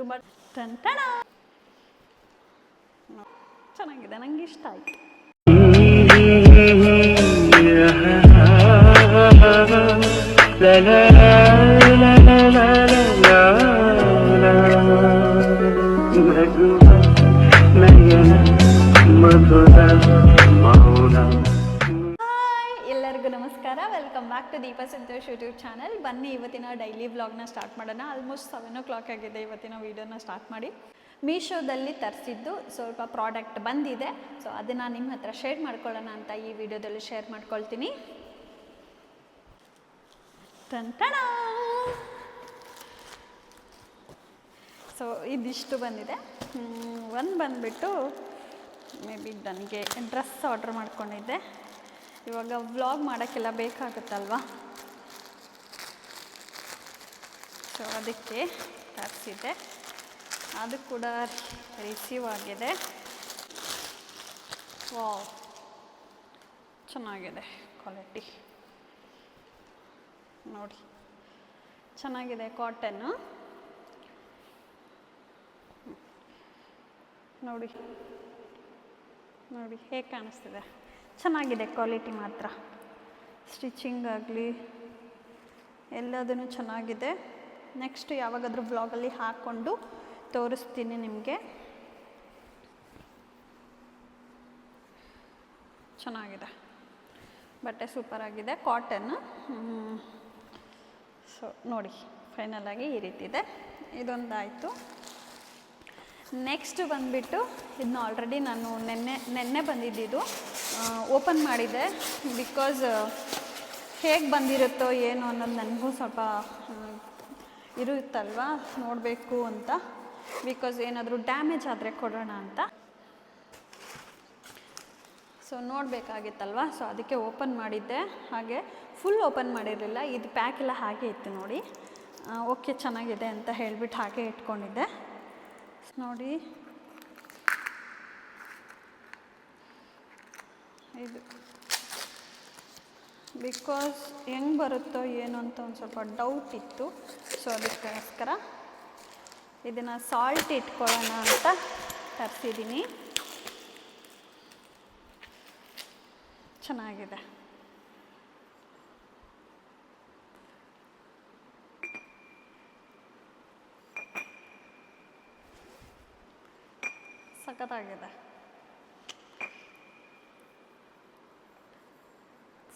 ತುಂಬ ಟಂಟಣ ಚೆನ್ನಾಗಿದೆ ನಂಗೆ ಇಷ್ಟ ಆಯಿತು La la la la la la la la welcome back to Deepa Santosh YouTube channel ಬನ್ನಿ ಇವತ್ತಿನ ಡೈಲಿ ವ್ಲಾಗ್ನ ಸ್ಟಾರ್ಟ್ ಮಾಡೋಣ. ಆಲ್ಮೋಸ್ಟ್ ಸೆವೆನ್ ಓ ಕ್ಲಾಕ್ ಆಗಿದೆ ಇವತ್ತಿನ ವೀಡಿಯೋನ ಸ್ಟಾರ್ಟ್ ಮಾಡಿ. ಮೀಶೋದಲ್ಲಿ ತರಿಸಿದ್ದು ಸ್ವಲ್ಪ ಪ್ರಾಡಕ್ಟ್ ಬಂದಿದೆ. ಸೊ ಅದನ್ನು ನಿಮ್ಮ ಹತ್ರ ಶೇರ್ ಮಾಡ್ಕೊಳ್ಳೋಣ ಅಂತ ಈ ವಿಡಿಯೋದಲ್ಲಿ ಶೇರ್ ಮಾಡ್ಕೊಳ್ತೀನಿ. ಟಂಟಣ ಸೊ ಇದಿಷ್ಟು ಬಂದಿದೆ. ಒಂದು ಬಂದುಬಿಟ್ಟು ಮೇ ಬಿ ನನಗೆ ಡ್ರೆಸ್ ಆರ್ಡ್ರ್ ಮಾಡ್ಕೊಂಡಿದ್ದೆ. ಇವಾಗ ವ್ಲಾಗ್ ಮಾಡೋಕ್ಕೆಲ್ಲ ಬೇಕಾಗುತ್ತಲ್ವಾ? ಸೊ ಅದಕ್ಕೆ ತರಿಸಿದ್ದೆ. ಅದು ಕೂಡ ರಿಸೀವ್ ಆಗಿದೆ. ವಾವ್ ಚೆನ್ನಾಗಿದೆ ಕ್ವಾಲಿಟಿ ನೋಡಿ. ಚೆನ್ನಾಗಿದೆ ಕಾಟನ್ನು ನೋಡಿ. ನೋಡಿ, ಹೇಗೆ ಕಾಣಿಸ್ತಿದೆ? ಚೆನ್ನಾಗಿದೆ ಕ್ವಾಲಿಟಿ ಮಾತ್ರ. ಸ್ಟಿಚಿಂಗ್ ಆಗಲಿ ಎಲ್ಲದೂ ಚೆನ್ನಾಗಿದೆ. ನೆಕ್ಸ್ಟ್ ಯಾವಾಗಾದರೂ ಬ್ಲಾಗಲ್ಲಿ ಹಾಕ್ಕೊಂಡು ತೋರಿಸ್ತೀನಿ ನಿಮಗೆ. ಚೆನ್ನಾಗಿದೆ. ಬಟ್ಟೆ ಸೂಪರಾಗಿದೆ ಕಾಟನ್ ಸೊ ನೋಡಿ ಫೈನಲ್ ಆಗಿ ಈ ರೀತಿ ಇದೆ ಇದೊಂದಾಯಿತು. ನೆಕ್ಸ್ಟ್ ಬಂದುಬಿಟ್ಟು ಇದನ್ನ ಆಲ್ರೆಡಿ ನಾನು ನೆನ್ನೆ ನೆನ್ನೆ ಬಂದಿದ್ದಿದ್ದು ಓಪನ್ ಮಾಡಿದೆ ಬಿಕಾಸ್ ಹೇಗೆ ಬಂದಿರುತ್ತೋ ಏನು ಅನ್ನೋದು ನನಗೂ ಸ್ವಲ್ಪ ಇರುತ್ತಲ್ವಾ? ನೋಡಬೇಕು ಅಂತ. ಬಿಕಾಸ್ ಏನಾದರೂ ಡ್ಯಾಮೇಜ್ ಆದರೆ ಕೊಡೋಣ ಅಂತ. ಸೊ ನೋಡಬೇಕಾಗಿತ್ತಲ್ವ? ಸೊ ಅದಕ್ಕೆ ಓಪನ್ ಮಾಡಿದ್ದೆ. ಹಾಗೆ ಫುಲ್ ಓಪನ್ ಮಾಡಿರಲಿಲ್ಲ. ಇದು ಪ್ಯಾಕ್ ಎಲ್ಲ ಹಾಗೆ ಇತ್ತು ನೋಡಿ. ಓಕೆ ಚೆನ್ನಾಗಿದೆ ಅಂತ ಹೇಳಿಬಿಟ್ಟು ಹಾಗೆ ಇಟ್ಕೊಂಡಿದ್ದೆ. ನೋಡಿ. ಇದು. ಬಿಕಾಸ್ ಹೆಂಗೆ ಬರುತ್ತೋ ಏನು ಅಂತ ಒಂದು ಸ್ವಲ್ಪ ಡೌಟ್ ಇತ್ತು. ಸೊ ಅದಕ್ಕೋಸ್ಕರ ಇದನ್ನು ಸಾಲ್ಟ್ ಇಟ್ಕೊಳ್ಳೋಣ ಅಂತ ತರಿಸಿದ್ದೀನಿ ಚೆನ್ನಾಗಿದೆ. ಸಖತ್ತಾಗಿದೆ.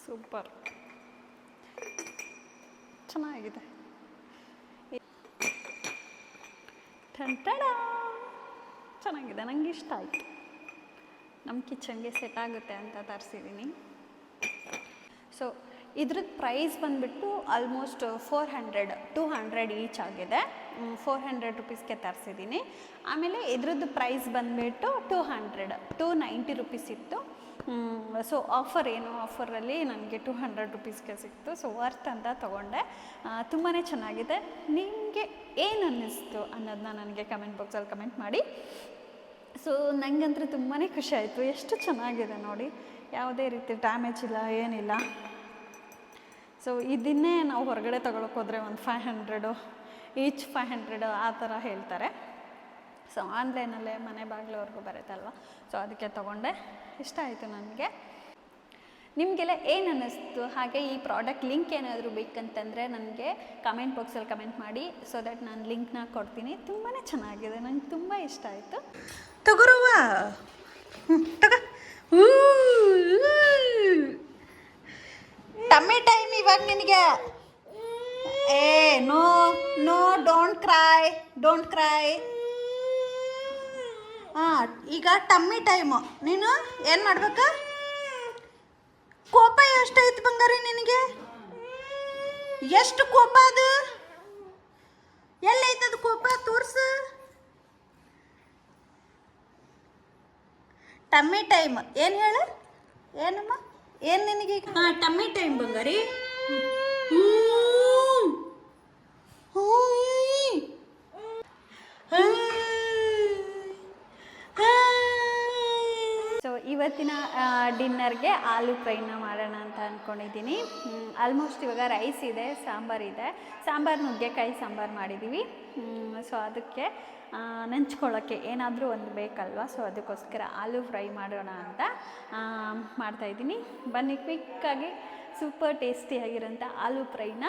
ಸೂಪರ್. ಚೆನ್ನಾಗಿದೆ. ಟಂಟಡ ಚೆನ್ನಾಗಿದೆ ನನಗೆ ಇಷ್ಟ ಆಯಿತು. ನಮ್ಮ ಕಿಚನ್ಗೆ ಸೆಟ್ ಆಗುತ್ತೆ ಅಂತ ತರಿಸಿದ್ದೀನಿ ಸೊ ಇದ್ರದ್ದು ಪ್ರೈಸ್ ಬಂದುಬಿಟ್ಟು almost four hundred two hundred each ಆಗಿದೆ. ಫೋರ್ ಹಂಡ್ರೆಡ್ ರುಪೀಸ್ಗೆ ತರಿಸಿದ್ದೀನಿ. ಆಮೇಲೆ ಇದ್ರದ್ದು ಪ್ರೈಸ್ ಬಂದುಬಿಟ್ಟು two hundred two ninety rupees ಇತ್ತು. ಸೊ ಆಫರ್ ಏನು? ಆಫರಲ್ಲಿ ನನಗೆ ಟೂ ಹಂಡ್ರೆಡ್ ರುಪೀಸ್ಗೆ ಸಿಕ್ತು. ಸೊ ವರ್ತ್ ಅಂತ ತೊಗೊಂಡೆ. ತುಂಬಾ ಚೆನ್ನಾಗಿದೆ. ನಿಮಗೆ ಏನು ಅನ್ನಿಸ್ತು ಅನ್ನೋದನ್ನ ನನಗೆ ಕಮೆಂಟ್ ಬಾಕ್ಸಲ್ಲಿ ಕಮೆಂಟ್ ಮಾಡಿ. ಸೊ ನನಗಂತೂ ತುಂಬಾ ಖುಷಿ ಆಯಿತು. ಎಷ್ಟು ಚೆನ್ನಾಗಿದೆ ನೋಡಿ. ಯಾವುದೇ ರೀತಿ ಡ್ಯಾಮೇಜ್ ಇಲ್ಲ, ಏನಿಲ್ಲ. ಸೊ ಇದನ್ನೇ ನಾವು ಹೊರಗಡೆ ತೊಗೊಳಕ್ಕೆ ಹೋದರೆ ಒಂದು five hundred each five hundred ಆ ಥರ ಹೇಳ್ತಾರೆ. ಸೊ ಆನ್ಲೈನಲ್ಲೇ ಮನೆ ಬಾಗಿಲವರೆಗೂ ಬರುತ್ತಲ್ವ ಸೊ ಅದಕ್ಕೆ ತೊಗೊಂಡೆ. ಇಷ್ಟ ಆಯಿತು ನನಗೆ. ನಿಮಗೆಲ್ಲ ಏನು ಅನ್ನಿಸ್ತು? ಹಾಗೆ ಈ ಪ್ರಾಡಕ್ಟ್ ಲಿಂಕ್ ಏನಾದರೂ ಬೇಕಂತಂದರೆ ನನಗೆ ಕಮೆಂಟ್ ಬಾಕ್ಸಲ್ಲಿ ಕಮೆಂಟ್ ಮಾಡಿ ಸೊ ದಟ್ ನಾನು ಲಿಂಕ್ನ ಕೊಡ್ತೀನಿ. ತುಂಬಾ ಚೆನ್ನಾಗಿದೆ. ನಂಗೆ ತುಂಬ ಇಷ್ಟ ಆಯಿತು. ತಗೋರುವ ತಗೋ. ಟಮೆ ಟೈಮ್ ಇವಾಗ ನಿನಗೆ. ಏ, no no don't cry don't cry ಹಾಂ ಈಗ ಟಮ್ಮಿ ಟೈಮು ನೀನು ಏನು ಮಾಡ್ಬೇಕ? ಕೋಪ ಎಷ್ಟೈತಿ ಬಂಗಾರಿ ನಿನಗೆ? ಎಷ್ಟು ಕೋಪ ಅದು? ಎಲ್ಲೈತದ ಕೋಪ? ತೋರ್ಸು. ಟಮ್ಮಿ ಟೈಮ್ ಏನು ಹೇಳು? ಏನಮ್ಮ? ಏನು ನಿನಗೆ ಹಾಂ ಟಮ್ಮಿ ಟೈಮ್ ಬಂಗಾರಿ. ಇವತ್ತಿನ ಡಿನ್ನರ್ಗೆ ಆಲೂ ಫ್ರೈನ ಮಾಡೋಣ ಅಂತ ಅಂದ್ಕೊಂಡಿದ್ದೀನಿ ಆಲ್ಮೋಸ್ಟ್ ಇವಾಗ ರೈಸ್ ಇದೆ, ಸಾಂಬಾರು ಇದೆ. ಸಾಂಬಾರು, ನುಗ್ಗೆಕಾಯಿ, ಸಾಂಬಾರು ಮಾಡಿದ್ದೀವಿ ಸೊ ಅದಕ್ಕೆ ನೆಂಚ್ಕೊಳ್ಳೋಕ್ಕೆ ಏನಾದರೂ ಒಂದು ಬೇಕಲ್ವ? ಸೊ ಅದಕ್ಕೋಸ್ಕರ ಆಲೂ ಫ್ರೈ ಮಾಡೋಣ ಅಂತ ಮಾಡ್ತಾಯಿದ್ದೀನಿ ಬನ್ನಿ ಕ್ವಿಕ್ಕಾಗಿ ಸೂಪರ್ ಟೇಸ್ಟಿಯಾಗಿರೋಂಥ ಆಲೂ ಫ್ರೈನ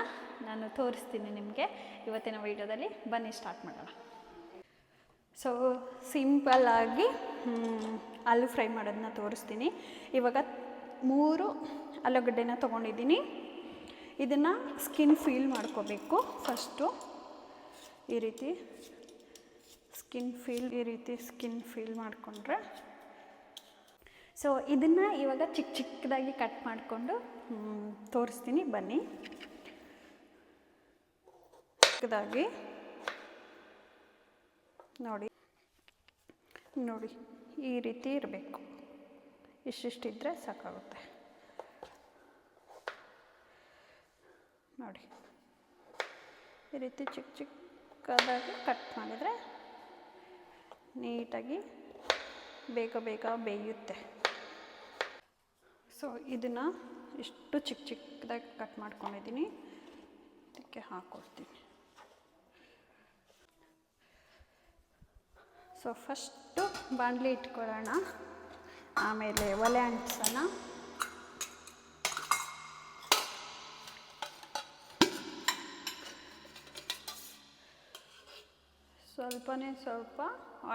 ನಾನು ತೋರಿಸ್ತೀನಿ ನಿಮಗೆ ಇವತ್ತಿನ ವೀಡಿಯೋದಲ್ಲಿ. ಬನ್ನಿ ಸ್ಟಾರ್ಟ್ ಮಾಡೋಣ. ಸೊ ಸಿಂಪಲ್ಲಾಗಿ ಆಲೂ ಫ್ರೈ ಮಾಡೋದನ್ನ ತೋರಿಸ್ತೀನಿ. ಇವಾಗ ಮೂರು ಆಲೂಗಡ್ಡೆನ ತೊಗೊಂಡಿದ್ದೀನಿ. ಇದನ್ನು ಸ್ಕಿನ್ ಫೀಲ್ ಮಾಡ್ಕೋಬೇಕು. ಫಸ್ಟು ಈ ರೀತಿ ಸ್ಕಿನ್ ಫೀಲ್ ಈ ರೀತಿ ಸ್ಕಿನ್ ಫೀಲ್ ಮಾಡಿಕೊಂಡ್ರೆ. ಸೊ ಇದನ್ನು ಇವಾಗ ಚಿಕ್ಕ ಚಿಕ್ಕದಾಗಿ ಕಟ್ ಮಾಡಿಕೊಂಡು ತೋರಿಸ್ತೀನಿ. ಬನ್ನಿ. ಚಿಕ್ಕದಾಗಿ. ನೋಡಿ. ನೋಡಿ. ಈ ರೀತಿ ಇರಬೇಕು. ಇಷ್ಟಿಷ್ಟಿದ್ರೆ ಸಾಕಾಗುತ್ತೆ. ನೋಡಿ. ಈ ರೀತಿ ಚಿಕ್ಕ ಚಿಕ್ಕದಾಗಿ ಕಟ್ ಮಾಡಿದರೆ ನೀಟಾಗಿ ಬೇಗ ಬೇಗ ಬೇಯುತ್ತೆ. ಸೊ ಇದನ್ನು ಇಷ್ಟು ಚಿಕ್ಕ ಚಿಕ್ಕದಾಗಿ ಕಟ್ ಮಾಡ್ಕೊಂಡಿದ್ದೀನಿ. ಇದಕ್ಕೆ ಹಾಕ್ಕೊಡ್ತೀನಿ ಸೊ ಫಸ್ಟು ಬಾಂಡ್ಲಿ ಇಟ್ಕೊಳ್ಳೋಣ. ಆಮೇಲೆ ಒಲೆ ಅಂಟಿಸೋಣ. ಸ್ವಲ್ಪನೇ ಸ್ವಲ್ಪ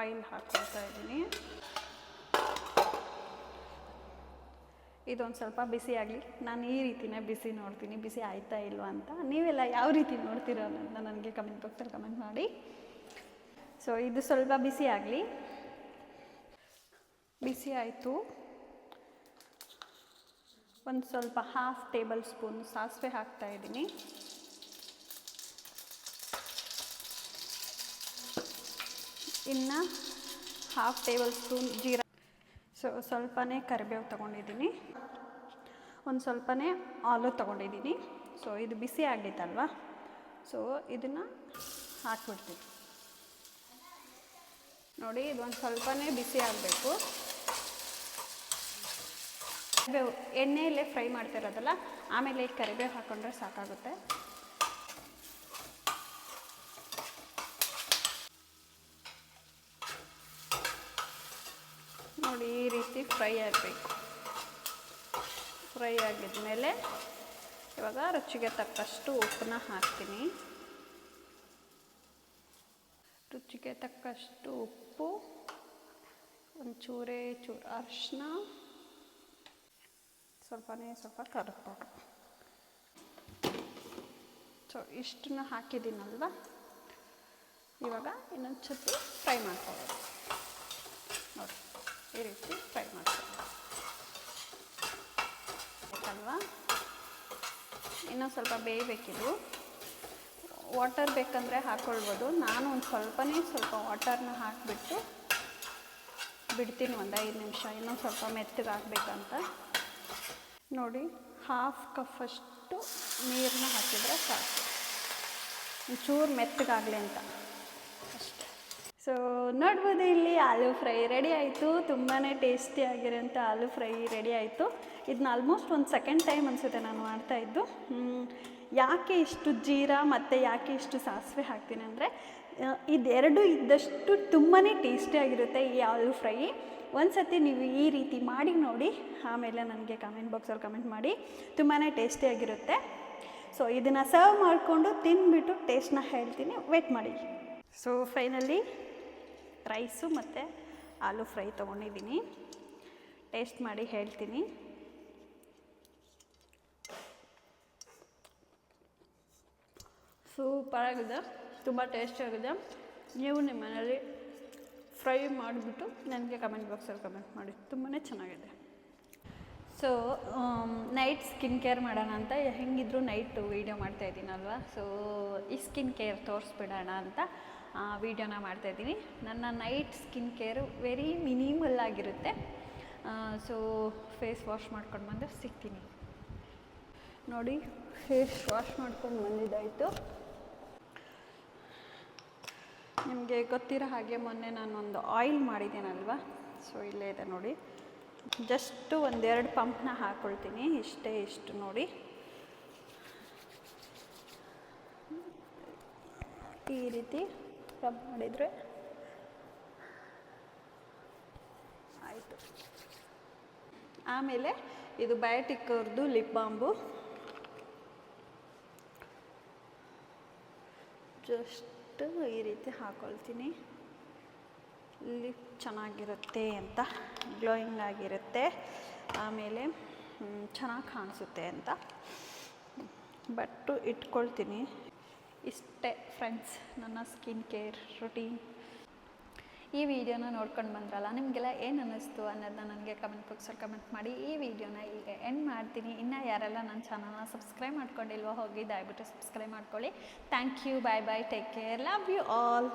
ಆಯಿಲ್ ಹಾಕ್ಕೊಳ್ತಾ ಇದ್ದೀನಿ. ಇದೊಂದು ಸ್ವಲ್ಪ ಬಿಸಿ ಆಗಲಿ. ನಾನು ಈ ರೀತಿನೇ ಬಿಸಿ ನೋಡ್ತೀನಿ. ಬಿಸಿ ಆಯ್ತಾ ಇಲ್ವಾ ಅಂತ. ನೀವೆಲ್ಲ ಯಾವ ರೀತಿ ನೋಡ್ತೀರೋ ಅನ್ನೋದನ್ನ ನನಗೆ ಕಮೆಂಟ್ ಬಾಕ್ಸಲ್ಲಿ ಕಮೆಂಟ್ ಮಾಡಿ. ಸೊ ಇದು ಸ್ವಲ್ಪ ಬಿಸಿ ಆಗಲಿ. ಬಿಸಿ ಆಯಿತು. ಒಂದು ಸ್ವಲ್ಪ ಹಾಫ್ ಟೇಬಲ್ ಸ್ಪೂನ್ ಸಾಸಿವೆ ಹಾಕ್ತಾ ಇದ್ದೀನಿ. ಇನ್ನು ಹಾಫ್ ಟೇಬಲ್ ಸ್ಪೂನ್ ಜೀರಾ ಸೊ ಸ್ವಲ್ಪನೇ ಕರಿಬೇವು ತೊಗೊಂಡಿದ್ದೀನಿ. ಒಂದು ಸ್ವಲ್ಪನೇ ಆಲು ತೊಗೊಂಡಿದ್ದೀನಿ. ಸೊ ಇದು ಬಿಸಿ ಆಗಿತ್ತಲ್ವ ಸೊ ಇದನ್ನು ಹಾಕ್ಬಿಡ್ತೀನಿ. ನೋಡಿ ಇದೊಂದು ಸ್ವಲ್ಪನೇ ಬಿಸಿ ಆಗಬೇಕು. ಕರಿಬೇವು ಎಣ್ಣೆಯಲ್ಲೇ ಫ್ರೈ ಮಾಡ್ತಿರೋದಲ್ಲ, ಆಮೇಲೆ ಕರಿಬೇವು ಹಾಕ್ಕೊಂಡ್ರೆ ಸಾಕಾಗುತ್ತೆ. ನೋಡಿ, ಈ ರೀತಿ ಫ್ರೈ ಆಗಬೇಕು. ಫ್ರೈ ಆಗಿದ್ಮೇಲೆ ಇವಾಗ ರುಚಿಗೆ ತಕ್ಕಷ್ಟು ಉಪ್ಪನ್ನ ಹಾಕ್ತೀನಿ. ರುಚಿಗೆ ತಕ್ಕಷ್ಟು ಉಪ್ಪು, ಒಂಚೂರೇ ಚೂರು ಅರಿಶಿನ, ಸ್ವಲ್ಪನೇ ಸ್ವಲ್ಪ ಖಾರದ ಸೊ ಇಷ್ಟನ್ನ ಹಾಕಿದ್ದೀನಲ್ವ? ಇವಾಗ ಇನ್ನೊಂದು ಸತಿ ಫ್ರೈ ಮಾಡ್ಕೊಳ್ಳೋದು. ನೋಡಿ, ಈ ರೀತಿ ಫ್ರೈ ಮಾಡ್ಕೊಳ್ಳೋದು. ಆಯ್ತಲ್ವಾ? ಇನ್ನೊಂದು ಸ್ವಲ್ಪ ಬೇಯಬೇಕಿದು. ವಾಟರ್ ಬೇಕಂದರೆ ಹಾಕ್ಕೊಳ್ಬೋದು ನಾನು ಒಂದು ಸ್ವಲ್ಪನೇ ಸ್ವಲ್ಪ ವಾಟರ್ನ ಹಾಕಿಬಿಟ್ಟು ಬಿಡ್ತೀನಿ ಒಂದು ಐದು ನಿಮಿಷ, ಇನ್ನೊಂದು ಸ್ವಲ್ಪ ಮೆತ್ತಗೆ ಹಾಕ್ಬೇಕಂತ ನೋಡಿ, ಹಾಫ್ ಕಪ್ಪಷ್ಟು ನೀರನ್ನ ಹಾಕಿದರೆ ಸಾಕು. ಒಂಚೂರು ಮೆತ್ತಗಾಗಲಿ ಅಂತ. ಅಷ್ಟೆ. ಸೊ ನೋಡ್ಬೋದು ಇಲ್ಲಿ ಆಲೂ ಫ್ರೈ ರೆಡಿ ಆಯಿತು. ತುಂಬಾ ಟೇಸ್ಟಿಯಾಗಿರೋಂಥ ಆಲೂ ಫ್ರೈ ರೆಡಿ ಆಯಿತು. ಇದನ್ನ ಆಲ್ಮೋಸ್ಟ್ ಒಂದು ಸೆಕೆಂಡ್ ಟೈಮ್ ಅನಿಸುತ್ತೆ ನಾನು ಮಾಡ್ತಾಯಿದ್ದು ಯಾಕೆ ಇಷ್ಟು ಜೀರಾ ಮತ್ತು ಯಾಕೆ ಇಷ್ಟು ಸಾಸಿವೆ ಹಾಕ್ತೀನಿ ಅಂದರೆ ಇದೆರಡು ಇದ್ದಷ್ಟು ತುಂಬಾ ಟೇಸ್ಟಿಯಾಗಿರುತ್ತೆ ಈ ಆಲೂ ಫ್ರೈ. ಒಂದು ಸತಿ ನೀವು ಈ ರೀತಿ ಮಾಡಿ ನೋಡಿ, ಆಮೇಲೆ ನನಗೆ ಕಮೆಂಟ್ ಬಾಕ್ಸಲ್ಲಿ ಕಮೆಂಟ್ ಮಾಡಿ. ತುಂಬಾ ಟೇಸ್ಟಿಯಾಗಿರುತ್ತೆ ಸೊ ಇದನ್ನು ಸರ್ವ್ ಮಾಡಿಕೊಂಡು ತಿಂದುಬಿಟ್ಟು ಟೇಸ್ಟ್ನ ಹೇಳ್ತೀನಿ. ವೇಟ್ ಮಾಡಿ. ಸೊ ಫೈನಲಿ ರೈಸು ಮತ್ತು ಆಲೂ ಫ್ರೈ ತೊಗೊಂಡಿದ್ದೀನಿ. ಟೇಸ್ಟ್ ಮಾಡಿ ಹೇಳ್ತೀನಿ. ಸೂಪರಾಗಿದೆ ತುಂಬ ಟೇಸ್ಟಿಯಾಗಿದೆ ನೀವು ನಿಮ್ಮ ಮನೇಲಿ ಫ್ರೈ ಮಾಡಿಬಿಟ್ಟು ನನಗೆ ಕಮೆಂಟ್ ಬಾಕ್ಸಲ್ಲಿ ಕಮೆಂಟ್ ಮಾಡಿ ತುಂಬಾ ಚೆನ್ನಾಗಿದೆ. ಸೊ ನೈಟ್ ಸ್ಕಿನ್ ಕೇರ್ ಮಾಡೋಣ ಅಂತ, ಹೆಂಗಿದ್ರು ನೈಟ್ ವೀಡಿಯೋ ಮಾಡ್ತಾ ಇದ್ದೀನಲ್ವ? ಸೊ ಈ ಸ್ಕಿನ್ ಕೇರ್ ತೋರಿಸ್ಬಿಡೋಣ ಅಂತ ವೀಡಿಯೋನ ಮಾಡ್ತಾಯಿದ್ದೀನಿ ನನ್ನ night skin care very minimal ಆಗಿರುತ್ತೆ. ಸೊ ಫೇಸ್ ವಾಶ್ ಮಾಡ್ಕೊಂಡು ಬಂದು ಸಿಗ್ತೀನಿ. ನೋಡಿ ಫೇಸ್ ವಾಶ್ ಮಾಡ್ಕೊಂಡು ಬಂದಿದ್ದಾಯಿತು. ನಿಮಗೆ ಗೊತ್ತಿರೋ ಹಾಗೆ ಮೊನ್ನೆ ನಾನು ಒಂದು ಆಯಿಲ್ ಮಾಡಿದ್ದೀನಲ್ವ? ಸೊ ಇಲ್ಲೇ ಇದೆ ನೋಡಿ. ಜಸ್ಟು ಒಂದೆರಡು ಪಂಪ್ನ ಹಾಕ್ಕೊಳ್ತೀನಿ ಇಷ್ಟೇ ಇಷ್ಟು ನೋಡಿ. ಈ ರೀತಿ ರಬ್ ಮಾಡಿದರೆ ಆಯಿತು. ಆಮೇಲೆ ಇದು ಬಯೋಟಿಕ್ ಅವ್ರದ್ದು ಲಿಪ್ ಬಾಂಬು ಜಸ್ಟ್ ಈ ರೀತಿ ಹಾಕೊಳ್ತೀನಿ. ಲಿಪ್ ಚೆನ್ನಾಗಿರುತ್ತೆ ಅಂತ ಗ್ಲೋಯಿಂಗ್ ಆಗಿರುತ್ತೆ. ಆಮೇಲೆ ಚೆನ್ನಾಗಿ ಕಾಣಿಸುತ್ತೆ ಅಂತ. ಬಟ್ಟು ಇಟ್ಕೊಳ್ತೀನಿ. ಇಷ್ಟೇ ಫ್ರೆಂಡ್ಸ್ ನನ್ನ ಸ್ಕಿನ್ ಕೇರ್ ರೊಟೀನ್ ಈ ವಿಡಿಯೋನ ನೋಡ್ಕೊಂಡು ಬಂದ್ರಲ್ಲ, ನಿಮಗೆಲ್ಲ ಏನು ಅನ್ನಿಸ್ತು ಅನ್ನೋದನ್ನ ನನಗೆ ಕಮೆಂಟ್ ಬಾಕ್ಸಲ್ಲಿ ಕಮೆಂಟ್ ಮಾಡಿ. ಈ ವಿಡಿಯೋನ ಈಗ ಎಂಡ್ ಮಾಡ್ತೀನಿ. ಇನ್ನು ಯಾರೆಲ್ಲ ನನ್ನ ಚಾನಲ್ನ ಸಬ್ಸ್ಕ್ರೈಬ್ ಮಾಡ್ಕೊಂಡಿಲ್ವೋ ಹೋಗಿ ದಯವಿಟ್ಟು ಸಬ್ಸ್ಕ್ರೈಬ್ ಮಾಡ್ಕೊಳ್ಳಿ. Thank you bye bye take care love you all